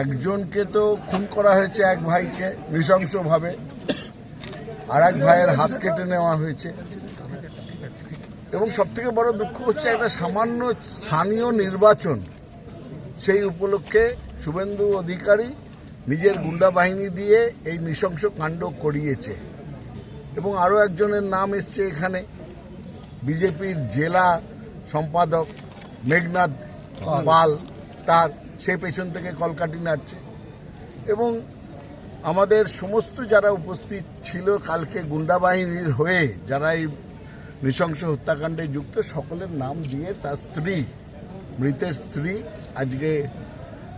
একজনকে তো খুন করা হয়েছে এক ভাইকে নৃশংসভাবে। আর এক ভাইয়ের হাত কেটে নেওয়া হয়েছে। এবং সব থেকে বড় দুঃখ হচ্ছে একটা সামান্য স্থানীয় নির্বাচন। সেই উপলক্ষে শুভেন্দু অধিকারী নিজের গুন্ডা বাহিনী দিয়ে এই নৃশংস কাণ্ড করিয়েছে। এবং আরও একজনের নাম এসছে এখানে। বিজেপির জেলা সম্পাদক মেঘনাথ পাল, তার সে পেছন থেকে কলকাটি নাড়ছে। এবং আমাদের সমস্ত যারা উপস্থিত ছিল কালকে গুন্ডা বাহিনীর হয়ে যারা এই নৃশংস হত্যাকাণ্ডে যুক্ত সকলের নাম দিয়ে তার স্ত্রী মৃতের স্ত্রী আজকে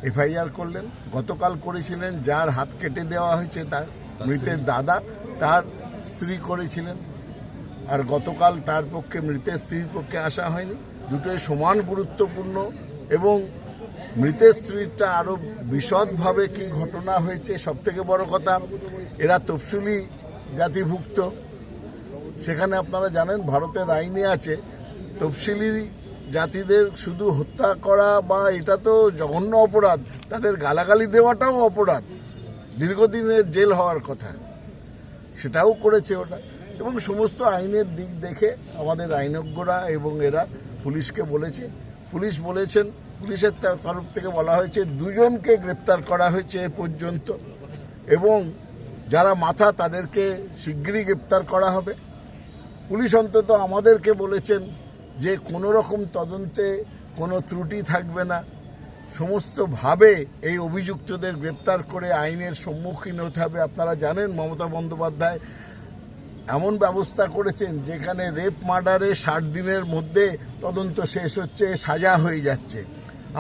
এফআইআর করলেন। গতকাল করেছিলেন যার হাত কেটে দেওয়া হয়েছে তার মৃতের দাদা তার স্ত্রী করেছিলেন। আর গতকাল তার পক্ষে মৃতের স্ত্রীর পক্ষে আসা হয়নি। দুটোই সমান গুরুত্বপূর্ণ এবং মৃতের স্ত্রীরটা আরও বিশদভাবে কি ঘটনা হয়েছে সব থেকে বড় কথা, এরা তফসিলি জাতিভুক্ত। সেখানে আপনারা জানেন, ভারতের আইনে আছে, তফসিলি জাতিদের শুধু হত্যা করা বা এটা তো জঘন্য অপরাধ, তাদের গালাগালি দেওয়াটাও অপরাধ, দীর্ঘদিনের জেল হওয়ার কথা। সেটাও করেছে ওটা এবং সমস্ত আইনের দিক দেখে আমাদের আইনজ্ঞরা এবং এরা পুলিশকে বলেছে। পুলিশ বলেছেন পুলিশের তরফ থেকে বলা হয়েছে, দুজনকে গ্রেপ্তার করা হয়েছে এ পর্যন্ত। এবং যারা মাথা, তাদেরকে শিগগিরই গ্রেপ্তার করা হবে। পুলিশ অন্তত আমাদেরকে বলেছেন যে কোনো রকম তদন্তে কোনো ত্রুটি থাকবে না। সমস্তভাবে এই অভিযুক্তদের গ্রেপ্তার করে আইনের সম্মুখীন হতে হবে। আপনারা জানেন, মমতা বন্দ্যোপাধ্যায় এমন ব্যবস্থা করেছেন যেখানে রেপ, মার্ডারে ষাট দিনের মধ্যে তদন্ত শেষ হচ্ছে, সাজা হয়ে যাচ্ছে।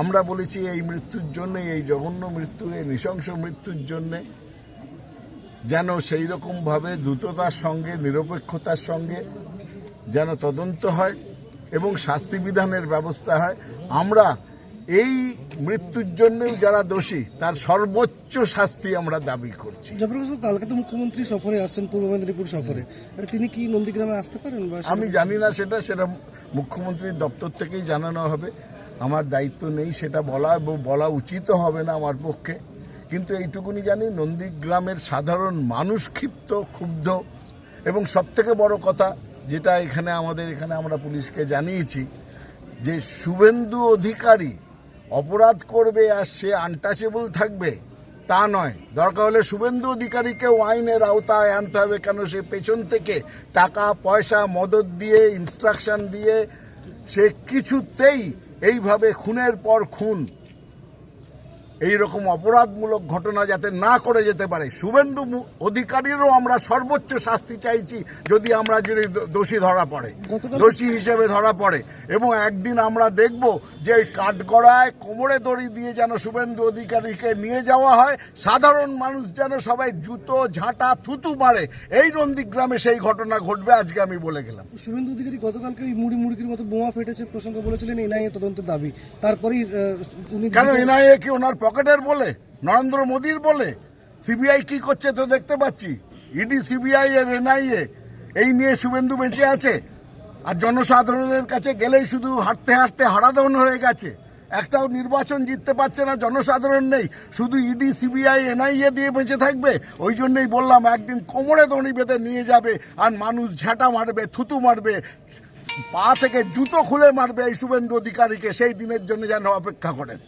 আমরা বলেছি এই মৃত্যুর জন্য এই জঘন্য মৃত্যু এই নৃশংস মৃত্যুর জন্যে যেন সেই রকমভাবে দ্রুততার সঙ্গে নিরপেক্ষতার সঙ্গে যেন তদন্ত হয় এবং শাস্তি বিধানের ব্যবস্থা হয়। আমরা এই মৃত্যুর জন্যও যারা দোষী তার সর্বোচ্চ শাস্তি আমরা দাবি করছি। কালকে তো মুখ্যমন্ত্রী সফরে আসছেন পূর্ব মেদিনীপুর সফরে। আরে তিনি কি নন্দীগ্রামে আসতে পারেন আমি জানি না সেটা সেটা মুখ্যমন্ত্রীর দপ্তর থেকেই জানানো হবে। আমার দায়িত্ব নেই, সেটা বলা বলা উচিত হবে না আমার পক্ষে। কিন্তু এইটুকুনি জানি, নন্দীগ্রামের সাধারণ মানুষ ক্ষিপ্ত, ক্ষুব্ধ। এবং সব থেকে বড় কথা, যেটা এখানে আমাদের, এখানে আমরা পুলিশকে জানিয়েছি, যে শুভেন্দু অধিকারী অপরাধ করবে আর সে আনটাচেবল থাকবে, তা নয়। দরকার হলে শুভেন্দু অধিকারীকেও আইনের আওতায় আনতে হবে, কেন সে পেছন থেকে টাকা, পয়সা, মদত দিয়ে ইনস্ট্রাকশন দিয়ে, সে কিছুতেই এইভাবে খুনের পর খুন এই রকম অপরাধমূলক ঘটনা যাতে না করে যেতে পারে শুভেন্দু অধিকারীরও আমরা সর্বোচ্চ শাস্তি চাইছি যদি আমরা যদি দোষী ধরা পড়ে। দোষী হিসেবে ধরা পড়ে। এবং একদিন আমরা দেখব যে কাঠগড়ায় কোমরে দড়ি দিয়ে যেন শুভেন্দু অধিকারীকে নিয়ে যাওয়া হয় সাধারণ মানুষ যেন সবাই জুতো ঝাঁটা থুতু মারে। এই নন্দীগ্রামে সেই ঘটনা ঘটবে আজকে আমি বলে গেলাম। শুভেন্দু অধিকারী গতকালকে ওই মুড়ি মুড়ির মতো বোমা ফেটেছে প্রসঙ্গ বলেছিলেন এনআইএ তদন্তের দাবি। তারপরেই উনি কেন এনআইএ কি ওনার পকেটের বলে, নরেন্দ্র মোদীর বলে, সিবিআই কি করছে তো দেখতে পাচ্ছি। ইডি, সিবিআই এর এনআইএ, এই নিয়ে শুভেন্দু বেঁচে আছে। আর জনসাধারণের কাছে গেলেই শুধু হাঁটতে হাঁটতে হারাদন হয়ে গেছে। একটাও নির্বাচন জিততে পারছে না, জনসাধারণ নেই। শুধু ইডি, সিবিআই, এনআইএ দিয়ে বেঁচে থাকবে। ওই জন্যই বললাম, একদিন কোমরে দড়ি বেঁধে নিয়ে যাবে আর মানুষ ঝাঁটা মারবে, থুতু মারবে, পা থেকে জুতো খুলে মারবে এই শুভেন্দু অধিকারীকে। সেই দিনের জন্য যেন অপেক্ষা করেন।